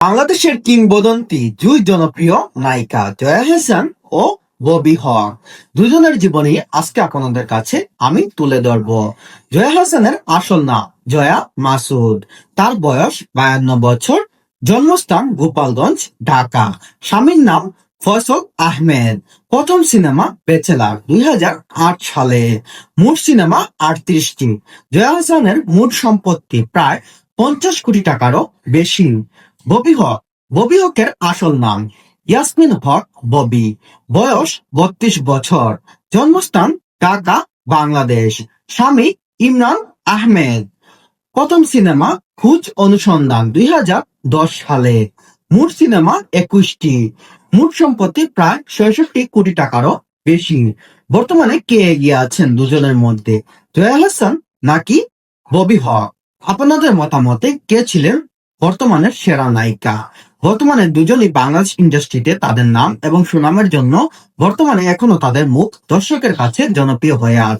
বাংলাদেশের কিংবদন্তি দুই জনপ্রিয় নায়িকা জয়া হাসান ও ববি হক। দুজনের জীবনী আজকে আপনাদের কাছে আমি তুলে ধরব। জয়া হাসানের আসল নাম জয়া মাসুদ। তার বয়স বায়ান্ন বছর। জন্মস্থান গোপালগঞ্জ, ঢাকা। স্বামীর নাম ফয়সল আহমেদ। প্রথম সিনেমা বেচেলার দুই হাজার আট সালে। মোট সিনেমা আটত্রিশটি। জয়া হাসানের মোট সম্পত্তি প্রায় পঞ্চাশ কোটি টাকারও বেশি। ববি হক, ববি হকের আসল নাম ইয়াসমিন হক ববি। বয়স বত্রিশ বছর। জন্মস্থান ঢাকা, বাংলাদেশ। স্বামী ইমরান আহমেদ। প্রথম সিনেমা খুঁজ অনুসন্ধান দুই হাজার দশ সালে। মোট সিনেমা একুশটি। মোট সম্পত্তি প্রায় ছয়ষট্টি কোটি টাকারও বেশি। বর্তমানে কে এগিয়ে আছেন দুজনের মধ্যে? জয়া হাসান নাকি ববি হক? আপনাদের মতামতে কে ছিলেন বর্তমানের সেরা নায়িকা। বর্তমানে দুজনই বাংলাদেশ ইন্ডাস্ট্রিতে তাদের নাম এবং সুনামের জন্য বর্তমানে এখনও তাদের মুখ দর্শকের কাছে জনপ্রিয় হয়ে আছে।